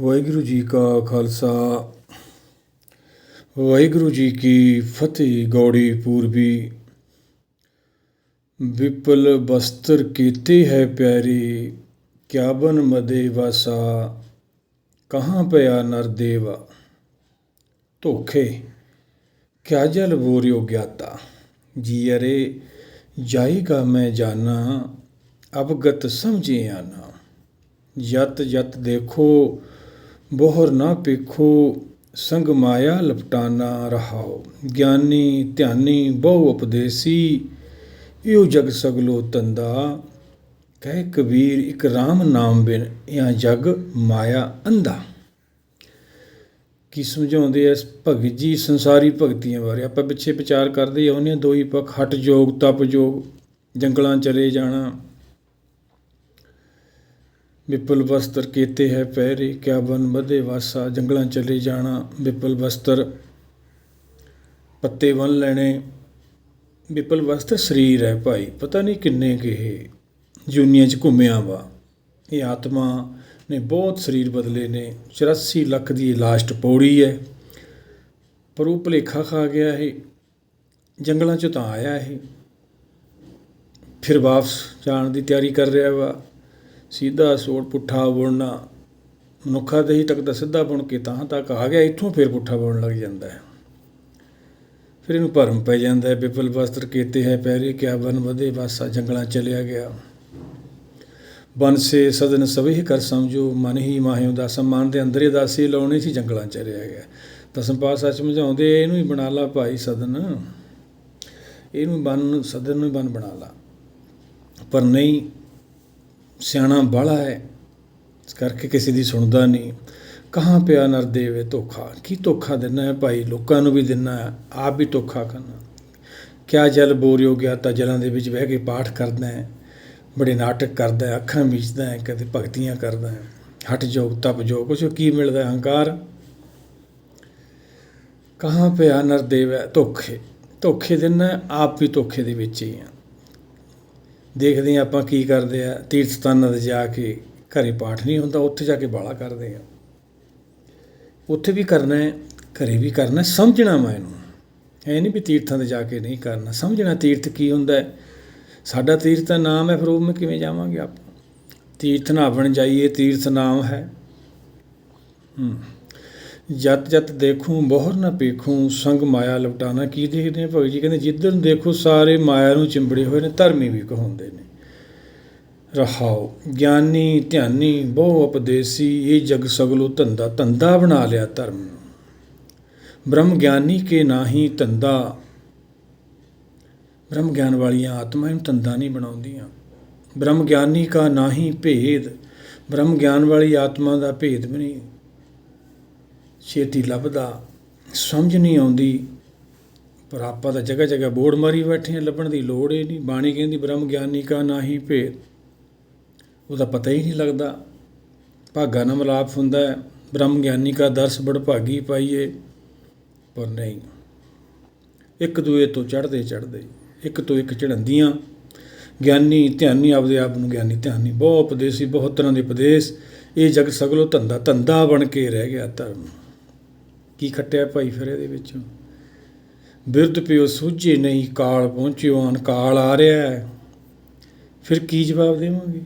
ਵਾਹਿਗੁਰੂ ਜੀ ਕਾ ਖਾਲਸਾ। ਵਾਹਿਗੁਰੂ ਜੀ ਕੀ ਫਤਿਹ, ਗੌੜੀ ਪੂਰਬੀ। ਵਿਪਲ ਬਸਤਰ ਕੀਤੇ ਹੈ ਪਿਆਰੀ, ਕਿਆ ਬਨ ਮਦੇ ਵਾਸਾ, ਕਹਾਂ ਪਿਆ ਨਰ ਦੇਵਾ। ਧੋਖੇ, ਕਿਆ ਜਲ ਬੋਰਿਓ ਗਿਆਤਾ। ਜੀ ਅਰੇ ਜਾਏਗਾ ਮੈਂ ਜਾਣਾ ਅਵਗਤ ਸਮਝੇ ਆਨਾ ਯਤ ਯਤ ਦੇਖੋ ਬੋਹਰ ਨਾ ਪੇਖੋ ਸੰਗ ਮਾਇਆ ਲਪਟਾਨਾ ਰਹਾਓ। ਗਿਆਨੀ ਧਿਆਨੀ ਬਹੁ ਉਪਦੇਸੀ, ਇਹੋ ਜਗ ਸਗਲੋ ਤੰਦਾ ਕਹਿ ਕਬੀਰ, ਇਕ RAM ਨਾਮ ਬਿਨ ਇਹ ਜਗ ਮਾਇਆ ਅੰਧਾ। ਕੀ ਸਮਝਾਉਂਦੇ ਐ ਭਗਤ ਜੀ ਸੰਸਾਰੀ ਭਗਤੀਆਂ ਬਾਰੇ? ਆਪਾਂ ਪਿੱਛੇ ਵਿਚਾਰ ਕਰਦੇ ਆਉਂਦੇ ਹਾਂ, ਦੋ ਹੀ ਪੱਖ, ਹਟ ਜੋਗ, ਤਪ ਜੋਗ, ਜੰਗਲਾਂ ਚਲੇ ਜਾਣਾ। ਵਿਪਲ ਵਸਤਰ ਕੀਤੇ ਹੈ ਪਹਿਰੇ ਕਿਆ ਬਨ ਮਧੇ ਵਾਸਾ, ਜੰਗਲਾਂ ਚਲੇ ਜਾਣਾ, ਵਿਪਲ ਵਸਤਰ ਪੱਤੇ ਬਨ ਲੈਣੇ, ਵਿਪਲ ਵਸਤਰ ਸਰੀਰ ਹੈ ਭਾਈ, ਪਤਾ ਨਹੀਂ ਕਿੰਨੇ ਕਿ ਇਹ ਜੁਨੀਆਂ 'ਚ ਘੁੰਮਿਆ ਵਾ। ਇਹ ਆਤਮਾ ਨੇ ਬਹੁਤ ਸਰੀਰ ਬਦਲੇ ਨੇ 84 ਲੱਖ ਦੀ ਲਾਸਟ ਪੌੜੀ ਹੈ। ਪਰ ਉਹ ਭਲੇਖਾ ਖਾ ਗਿਆ ਇਹ, ਜੰਗਲਾਂ 'ਚ ਤਾਂ ਆਇਆ ਇਹ। ਫਿਰ ਵਾਪਸ ਜਾਣ ਦੀ ਤਿਆਰੀ ਕਰ ਰਿਹਾ ਵਾ। ਸਿੱਧਾ ਸੋੜ ਪੁੱਠਾ ਬੁਣਨਾ ਮਨੁੱਖਾ ਦੇ ਹੀ ਤੱਕ ਦਾ ਸਿੱਧਾ ਬੁਣ ਕੇ ਤਾਂ ਤੱਕ ਆ ਗਿਆ, ਇੱਥੋਂ ਫਿਰ ਪੁੱਠਾ ਬੁਣ ਲੱਗ ਜਾਂਦਾ ਹੈ। ਫਿਰ ਇਹਨੂੰ ਭਰਮ ਪੈ ਜਾਂਦਾ ਹੈ, ਵਿਪਲ ਵਸਤਰ ਕੀਤੇ ਹੈ ਪੈਰੇ, ਕਿਆ ਬਨ ਵਧੇ, ਵਾਸਾ ਜੰਗਲਾਂ ਚਲਿਆ ਗਿਆ। ਬਨ ਸੇ ਸਦਨ ਸਭੇ ਕਰ ਸਮਝੋ, ਮਨ ਹੀ ਮਾਹਿਓ ਦਾ ਸਮਾਨ ਦੇ ਅੰਦਰੇ ਦਾਸੀ ਲਾਉਣੇ ਸੀ ਜੰਗਲਾਂ ਚਲਿਆ ਗਿਆ। ਦਸਮ ਪਾਤਸ਼ਾਹ ਸਮਝਾਉਂਦੇ, ਇਹਨੂੰ ਹੀ ਬਣਾ ਲਾ ਭਾਈ ਸਦਨ। ਇਹਨੂੰ ਬਨ, ਸਦਨ ਨੂੰ ਬਨ ਬਣਾ ਲਾ। ਪਰ ਨਹੀਂ ਸਿਆਣਾ ਬਾਲਾ ਹੈ। ਇਸ ਕਰਕੇ ਕਿਸੇ ਦੀ ਸੁਣਦਾ ਨਹੀਂ। ਕਹਾਂ ਪਿਆ ਨਰ ਦੇਵੇ ਧੋਖਾ? ਕੀ ਧੋਖਾ ਦਿੰਨਾ ਹੈ ਭਾਈ? ਲੋਕਾਂ ਨੂੰ ਵੀ ਦਿੰਨਾ ਹੈ। ਆਪ ਵੀ ਧੋਖਾ ਕਰਨਾ। ਕਿਆ ਜਲ ਬੋਰਿਓ ਗਿਆ ਤਾਂ ਜਲਾਂ ਦੇ ਵਿੱਚ ਬਹਿ ਕੇ ਪਾਠ ਕਰਦਾ ਹੈ। ਬੜੇ ਨਾਟਕ ਕਰਦਾ ਹੈ, ਅੱਖਾਂ ਮੀਚਦਾ ਹੈ, ਕਦੇ ਭਗਤੀਆਂ ਕਰਦਾ ਹੈ। ਹਟ ਜੋਗ ਤਪ ਜੋਗ ਕੁਛ ਕੀ ਮਿਲਦਾ ਹੈ? ਹੰਕਾਰ? ਕਹਾਂ ਪਿਆ ਨਰ ਦੇਵੇ ਧੋਖੇ? ਧੋਖੇ ਦਿੰਨਾ ਆਪ ਵੀ ਧੋਖੇ ਦੇ ਵਿੱਚ ਹੀ ਆ ਦੇਖਦੇ ਹਾਂ ਆਪਾਂ ਕੀ ਕਰਦੇ ਆ। ਤੀਰਥ ਸਥਾਨਾਂ ਤੇ ਜਾ ਕੇ ਘਰੇ ਪਾਠ ਨਹੀਂ ਹੁੰਦਾ, ਉੱਥੇ ਜਾ ਕੇ ਬਾਲਾ ਕਰਦੇ ਆ ਉੱਥੇ ਵੀ ਕਰਨਾ ਹੈ, ਘਰੇ ਵੀ ਕਰਨਾ ਸਮਝਣਾ ਮੈਂ ਇਹਨੂੰ। ਇਹ ਨਹੀਂ ਵੀ ਤੀਰਥਾਂ ਤੇ ਜਾ ਕੇ ਨਹੀਂ ਕਰਨਾ। ਸਮਝਣਾ ਤੀਰਥ ਕੀ ਹੁੰਦਾ ਹੈ? ਸਾਡਾ ਤੀਰਥ ਦਾ ਨਾਮ ਹੈ, ਫਿਰ ਉਹ ਮੈਂ ਕਿਵੇਂ ਜਾਵਾਂਗੇ ਆਪਾਂ? ਤੀਰਥ ਨਾਵਣ ਜਾਈਏ, ਤੀਰਥ ਨਾਮ ਹੈ। ਹੂੰ। ਜਤ ਜਤ ਦੇਖੂੰ ਬੋਹਰ ਨਾ ਪੇਖੂੰ, ਸੰਗ ਮਾਇਆ ਲਪਟਾਣਾ ਕੀ ਦੇਖਦੇ ਆ ਭਗਤ ਜੀ? ਕਹਿੰਦੇ ਜਿੱਧਰ ਨੂੰ ਦੇਖੋ ਸਾਰੇ ਮਾਇਆ ਨੂੰ ਚਿੰਬੜੇ ਹੋਏ ਨੇ, ਧਰਮੀ ਵੀ ਕਹਾਉਂਦੇ ਨੇ। ਰਹਾਉ ਗਿਆਨੀ, ਧਿਆਨੀ, ਬਹੁ ਉਪਦੇਸੀ, ਇਹ ਜਗ ਸਗਲੋ ਧੰਦਾ ਧੰਦਾ ਬਣਾ ਲਿਆ ਧਰਮ ਨੂੰ। ਬ੍ਰਹਮ ਗਿਆਨੀ ਕੇ ਨਾਹੀ ਧੰਦਾ। ਬ੍ਰਹਮ ਗਿਆਨ ਵਾਲੀਆਂ ਆਤਮਾ ਨੂੰ ਧੰਦਾ ਨਹੀਂ ਬਣਾਉਂਦੀਆਂ। ਬ੍ਰਹਮ ਗਿਆਨੀ ਕਾ ਨਾਹੀ ਭੇਦ। ਬ੍ਰਹਮ ਗਿਆਨ ਵਾਲੀ ਆਤਮਾ ਦਾ ਭੇਦ ਵੀ ਨਹੀਂ। ਛੇਤੀ ਲੱਭਦਾ, ਸਮਝ ਨਹੀਂ ਆਉਂਦੀ। ਪਰ ਆਪਾਂ ਤਾਂ ਜਗ੍ਹਾ ਜਗ੍ਹਾ ਬੋਰਡ ਮਾਰੀ ਬੈਠੇ ਹਾਂ ਲੱਭਣ ਦੀ ਲੋੜ ਹੀ ਨਹੀਂ। ਬਾਣੀ ਕਹਿੰਦੀ, ਬ੍ਰਹਮ ਗਿਆਨੀ ਕਾ ਨਾਹੀ ਭੇਦ। ਉਹਦਾ ਪਤਾ ਹੀ ਨਹੀਂ ਲੱਗਦਾ। ਭਾਗਾ ਨਾਲ ਮਲਾਪ ਹੁੰਦਾ ਹੈ। ਬ੍ਰਹਮ ਗਿਆਨੀ ਕਾ ਦਰਸ ਬੜ ਭਾਗੀ ਪਾਈਏ। ਪਰ ਨਹੀਂ। ਇੱਕ ਦੂਏ ਤੋਂ ਚੜਦੇ ਚੜਦੇ ਇੱਕ ਤੋਂ ਇੱਕ ਚੜੰਦੀਆਂ ਗਿਆਨੀ ਧਿਆਨੀ ਆਪਦੇ ਆਪ ਨੂੰ ਗਿਆਨੀ ਧਿਆਨੀ। ਬਹੁਤ ਉਪਦੇਸੀ, ਬਹੁਤ ਤਰ੍ਹਾਂ ਦੇ ਉਪਦੇਸ਼। ਇਹ ਜਗ ਸਗਲੋ ਧੰਦਾ ਧੰਦਾ ਬਣ ਕੇ ਰਹਿ ਗਿਆ ਧਰਮ। ਕੀ ਖੱਟਿਆ ਭਾਈ ਫਿਰ ਇਹਦੇ ਵਿੱਚ? ਬਿਰਧ ਪਿਓ ਸੂਝੇ ਨਹੀਂ ਕਾਲ ਪਹੁੰਚਿਓ, ਅਨ ਕਾਲ ਆ ਰਿਹਾ ਹੈ। ਫਿਰ ਕੀ ਜਵਾਬ ਦੇਵਾਂਗੇ?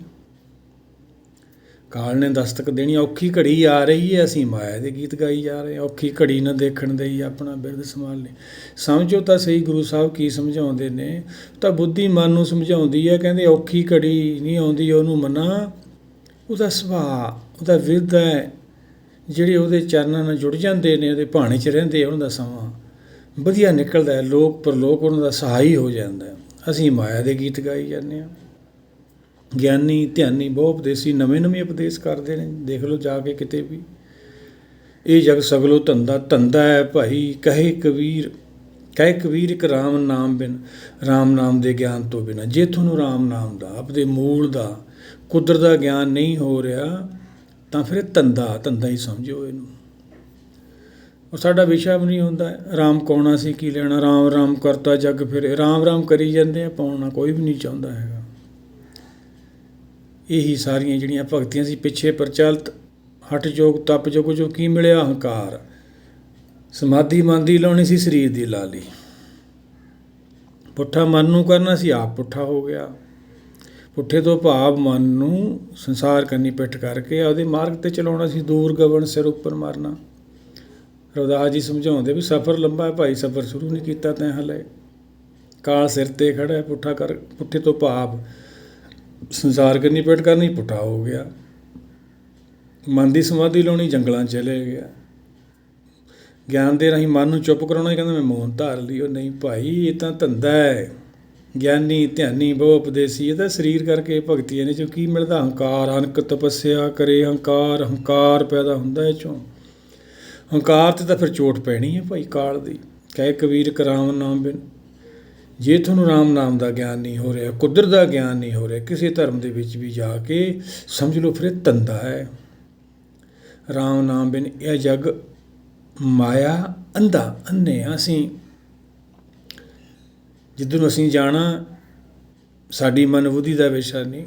ਕਾਲ ਨੇ ਦਸਤਕ ਦੇਣੀ, ਔਖੀ ਘੜੀ ਆ ਰਹੀ ਹੈ। ਅਸੀਂ ਮਾਇਆ ਦੇ ਗੀਤ ਗਾਈ ਜਾ ਰਹੇ ਹਾਂ। ਔਖੀ ਘੜੀ ਨਾ ਦੇਖਣ ਦੇਈ ਆਪਣਾ ਬਿਰਧ ਸੰਭਾਲ। ਲੈ ਸਮਝੋ ਤਾਂ ਸਹੀ ਗੁਰੂ ਸਾਹਿਬ ਕੀ ਸਮਝਾਉਂਦੇ ਨੇ। ਤਾਂ ਬੁੱਧੀ ਮਨ ਨੂੰ ਸਮਝਾਉਂਦੀ ਹੈ। ਕਹਿੰਦੇ ਔਖੀ ਘੜੀ ਨਹੀਂ ਆਉਂਦੀ, ਉਹਨੂੰ ਮਨਾ। ਉਹਦਾ ਸੁਭਾਅ, ਉਹਦਾ ਵਿਰਧ ਹੈ। ਜਿਹੜੇ ਉਹਦੇ ਚਰਨਾਂ ਨਾਲ ਜੁੜ ਜਾਂਦੇ ਨੇ, ਉਹਦੇ ਭਾਣੇ 'ਚ ਰਹਿੰਦੇ ਉਹਨਾਂ ਦਾ ਸਮਾਂ ਵਧੀਆ ਨਿਕਲਦਾ ਹੈ, ਲੋਕ ਪਰਲੋਕ ਉਹਨਾਂ ਦਾ ਸਹਾਈ ਹੋ ਜਾਂਦਾ ਹੈ। ਅਸੀਂ ਮਾਇਆ ਦੇ ਗੀਤ ਗਾਈ ਜਾਂਦੇ ਹਾਂ। ਗਿਆਨੀ, ਧਿਆਨੀ ਬਹੁਤ ਉਪਦੇਸੀ ਨਵੇਂ ਨਵੇਂ ਉਪਦੇਸ਼ ਕਰਦੇ ਨੇ। ਦੇਖ ਲਓ ਜਾ ਕੇ ਕਿਤੇ ਵੀ। ਇਹ ਜਗ ਸਗਲੋ ਧੰਦਾ ਧੰਦਾ ਹੈ ਭਾਈ, ਕਹੇ ਕਬੀਰ ਕਹੇ ਕਬੀਰ ਇੱਕ RAM ਨਾਮ ਬਿਨ RAM ਨਾਮ ਦੇ ਗਿਆਨ ਤੋਂ ਬਿਨਾ। ਜੇ ਤੁਹਾਨੂੰ RAM ਨਾਮ ਦਾ, ਆਪਦੇ ਮੂਲ ਦਾ ਕੁਦਰਤ ਦਾ ਗਿਆਨ ਨਹੀਂ ਹੋ ਰਿਹਾ ਤਾਂ ਫਿਰ ਇਹ ਧੰਦਾ ਧੰਦਾ ਹੀ ਸਮਝੋ ਇਹਨੂੰ। ਔਰ ਸਾਡਾ ਵਿਸ਼ਾ ਵੀ ਨਹੀਂ ਹੁੰਦਾ। ਰਾਮ ਕੌਣਾ ਸੀ ਕੀ ਲੈਣਾ? ਰਾਮ ਰਾਮ ਕਰਤਾ ਜੱਗ ਫਿਰ। ਰਾਮ ਰਾਮ ਕਰੀ ਜਾਂਦੇ ਆ, ਪਾਉਣਾ ਕੋਈ ਵੀ ਨਹੀਂ ਚਾਹੁੰਦਾ ਹੈਗਾ। ਇਹੀ ਸਾਰੀਆਂ ਜਿਹੜੀਆਂ ਭਗਤੀਆਂ ਸੀ, ਪਿੱਛੇ ਪ੍ਰਚਲਿਤ, ਹਟ ਜੋਗ, ਤਪ ਜੋਗ, ਜੋ ਕੀ ਮਿਲਿਆ? ਹੰਕਾਰ ਸਮਾਧੀ ਮਨ ਲਾਉਣੀ ਸੀ, ਸਰੀਰ ਦੀ ਲਾ ਲਈ ਪੁੱਠਾ ਮਨ ਨੂੰ ਕਰਨਾ ਸੀ, ਆਪ ਪੁੱਠਾ ਹੋ ਗਿਆ। ਪੁੱਠੇ ਤੋਂ ਭਾਵ ਮਨ ਨੂੰ ਸੰਸਾਰ ਕੰਨੀ ਪਿੱਠ ਕਰਕੇ ਉਹਦੇ ਮਾਰਗ ਤੇ ਚਲਾਉਣਾ ਸੀ, ਦੂਰ ਗਵਨ ਸਿਰ ਉੱਪਰ ਮਾਰਨਾ। ਰਵਦਾਸ ਜੀ ਸਮਝਾਉਂਦੇ ਵੀ ਸਫ਼ਰ ਲੰਬਾ ਹੈ, ਭਾਈ ਸਫ਼ਰ ਸ਼ੁਰੂ ਨਹੀਂ ਕੀਤਾ ਤੈਂ ਹਲੇ। ਕਾਲ ਸਿਰ ਤੇ ਖੜਾ ਹੈ, ਪੁੱਠਾ ਕਰ, ਪੁੱਠੇ ਤੋਂ ਭਾਵ ਸੰਸਾਰ ਕੰਨੀ ਪਿੱਠ ਕਰਨੀ, ਪੁੱਠਾ ਹੋ ਗਿਆ। ਮਨ ਦੀ ਸਮਾਧੀ ਲਾਉਣੀ, ਜੰਗਲਾਂ 'ਚ ਚਲੇ ਗਿਆ। ਗਿਆਨ ਦੇ ਰਾਹੀਂ ਮਨ ਨੂੰ ਚੁੱਪ ਕਰਾਉਣਾ ਕਹਿੰਦਾ ਮੈਂ ਮੌਨ ਧਾਰ ਲਈ, ਉਹ ਨਹੀਂ ਭਾਈ, ਇਹ ਤਾਂ ਧੰਦਾ ਹੈ। ਗਿਆਨੀ, ਧਿਆਨੀ, ਬਹੁ ਉਪਦੇਸੀ, ਇਹਦਾ ਸਰੀਰ ਕਰਕੇ ਭਗਤੀ ਇਹਨੇ ਚੋਂ ਕੀ ਮਿਲਦਾ? ਹੰਕਾਰ ਅਨਕ ਤਪੱਸਿਆ ਕਰੇ ਹੰਕਾਰ ਹੰਕਾਰ ਪੈਦਾ ਹੁੰਦਾ ਇਹ ਚੋਂ। ਹੰਕਾਰ ਤੇ ਤਾਂ ਫਿਰ ਚੋਟ ਪੈਣੀ ਹੈ ਭਾਈ ਕਾਲ ਦੀ। ਕਹਿ ਕਬੀਰ ਕਰਾਮ ਨਾਮ ਬਿਨ। ਜੇ ਤੁਹਾਨੂੰ ਰਾਮ ਨਾਮ ਦਾ ਗਿਆਨ ਨਹੀਂ ਹੋ ਰਿਹਾ, ਕੁਦਰਤ ਦਾ ਗਿਆਨ ਨਹੀਂ ਹੋ ਰਿਹਾ, ਕਿਸੇ ਧਰਮ ਦੇ ਵਿੱਚ ਵੀ ਜਾ ਕੇ ਸਮਝ ਲਓ ਫਿਰ ਇਹ ਧੰਦਾ ਹੈ। ਰਾਮ ਨਾਮ ਬਿਨ ਇਹ ਜਗ ਮਾਇਆ ਅੰਧਾ ਅੰਨੇ ਹਾਂ ਜਿੱਧਰ ਨੂੰ ਅਸੀਂ ਜਾਣਾ, ਸਾਡੀ ਮਨ ਬੁੱਧੀ ਦਾ ਵਿਸ਼ਾ ਨਹੀਂ।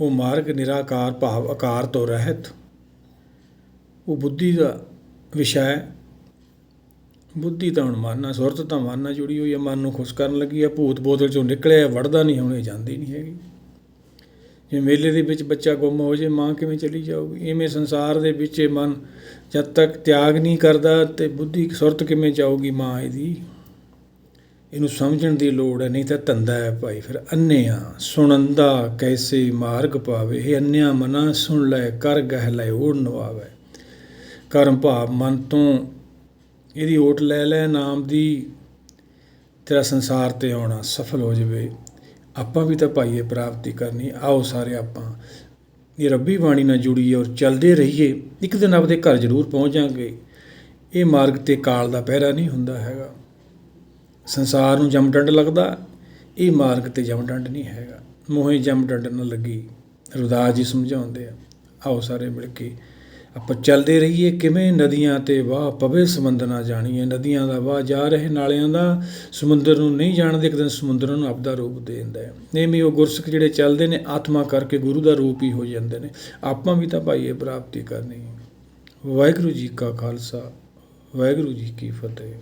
ਉਹ ਮਾਰਗ ਨਿਰਾਕਾਰ ਭਾਵ ਆਕਾਰ ਤੋਂ ਰਹਿਤ। ਉਹ ਬੁੱਧੀ ਦਾ ਵਿਸ਼ਾ ਹੈ। ਬੁੱਧੀ ਤਾਂ ਹੁਣ ਮਨ ਨਾਲ, ਸੁਰਤ ਤਾਂ ਮਨ ਨਾਲ ਜੁੜੀ ਹੋਈ ਹੈ। ਮਨ ਨੂੰ ਖੁਸ਼ ਕਰਨ ਲੱਗੀ ਹੈ। ਭੂਤ ਬੋਤਲ ਚੋਂ ਨਿਕਲਿਆ ਵੜਦਾ ਨਹੀਂ, ਹੁਣੇ ਜਾਂਦੀ ਨਹੀਂ ਹੈਗੀ। ਜੇ ਮੇਲੇ ਦੇ ਵਿੱਚ ਬੱਚਾ ਗੁੰਮ ਹੋ ਜੇ, ਮਾਂ ਕਿਵੇਂ ਚਲੀ ਜਾਊਗੀ? ਇਵੇਂ ਸੰਸਾਰ ਦੇ ਵਿੱਚ ਇਹ ਮਨ ਜਦ ਤੱਕ ਤਿਆਗ ਨਹੀਂ ਕਰਦਾ, ਤੇ ਬੁੱਧੀ ਸੁਰਤ ਕਿਵੇਂ ਜਾਊਗੀ ਮਾਂ ਇਹਦੀ? ਇਹਨੂੰ ਸਮਝਣ ਦੀ ਲੋੜ ਹੈ, ਨਹੀਂ ਤਾਂ ਧੰਦਾ ਹੈ ਭਾਈ। ਫਿਰ ਅੰਨਿਆ ਸੁਣੰਦਾ ਕੈਸੇ ਮਾਰਗ ਪਾਵੇ? ਇਹ ਅੰਨਿਆ ਮਨਾ ਸੁਣ ਲੈ, ਕਰ ਗਹਿ ਲੈ, ਓੜ ਨਵਾਵੇ ਕਰਮ ਭਾਵ ਮਨ ਤੋਂ ਇਹਦੀ ਓਟ ਲੈ ਲੈ, ਨਾਮ ਦੀ ਤੇਰਾ ਸੰਸਾਰ ਤੇ ਆਉਣਾ ਸਫਲ ਹੋ ਜਾਵੇ। ਆਪਾਂ ਵੀ ਤਾਂ ਭਾਈਏ ਪ੍ਰਾਪਤੀ ਕਰਨੀ। ਆਓ ਸਾਰੇ ਆਪਾਂ। ਇਹ ਰੱਬੀ ਬਾਣੀ ਨਾਲ ਜੁੜੀਏ ਔਰ ਚੱਲਦੇ ਰਹੀਏ। ਇੱਕ ਦਿਨ ਆਪਦੇ ਘਰ ਜ਼ਰੂਰ ਪਹੁੰਚ ਜਾਾਂਗੇ ਇਹ ਮਾਰਗ ਤੇ ਕਾਲ ਦਾ ਪਹਿਰਾ ਨਹੀਂ ਹੁੰਦਾ ਹੈਗਾ। ਸੰਸਾਰ ਨੂੰ ਜਮ ਡੰਡ ਲੱਗਦਾ। ਇਹ ਮਾਰਗ ਤੇ ਜਮ ਡੰਡ ਨਹੀਂ ਹੈਗਾ। ਮੋਹੇ ਜਮ ਡੰਡ ਨਾ ਲੱਗੀ। ਰੁਦਾਸ ਜੀ ਸਮਝਾਉਂਦੇ ਆ, ਆਓ ਸਾਰੇ ਮਿਲ ਕੇ ਆਪਾਂ ਚੱਲਦੇ ਰਹੀਏ। ਕਿਵੇਂ ਨਦੀਆਂ ਤੇ ਵਾਹ ਪਵੇ ਸਮੁੰਦਰ ਨਾ ਜਾਣੀਏ। ਨਦੀਆਂ ਦਾ ਵਾਹ ਜਾ ਰਹੇ ਨਾਲਿਆਂ ਦਾ ਸਮੁੰਦਰ ਨੂੰ ਨਹੀਂ ਜਾਣਦੇ। ਇੱਕ ਦਿਨ ਸਮੁੰਦਰ ਨੂੰ ਆਪਦਾ ਰੂਪ ਦੇ ਦਿੰਦਾ ਹੈ। ਨੇਮੀ ਉਹ ਗੁਰਸਿੱਖ ਜਿਹੜੇ ਚੱਲਦੇ ਨੇ, ਆਤਮਾ ਕਰਕੇ ਗੁਰੂ ਦਾ ਰੂਪ ਹੀ ਹੋ ਜਾਂਦੇ ਨੇ। ਆਪਾਂ ਵੀ ਤਾਂ ਭਾਈ ਇਹ ਪ੍ਰਾਪਤੀ ਕਰਨੀ ਹੈ। ਵਾਹਿਗੁਰੂ ਜੀ ਕਾ ਖਾਲਸਾ, ਵਾਹਿਗੁਰੂ ਜੀ ਕੀ ਫਤਿਹ।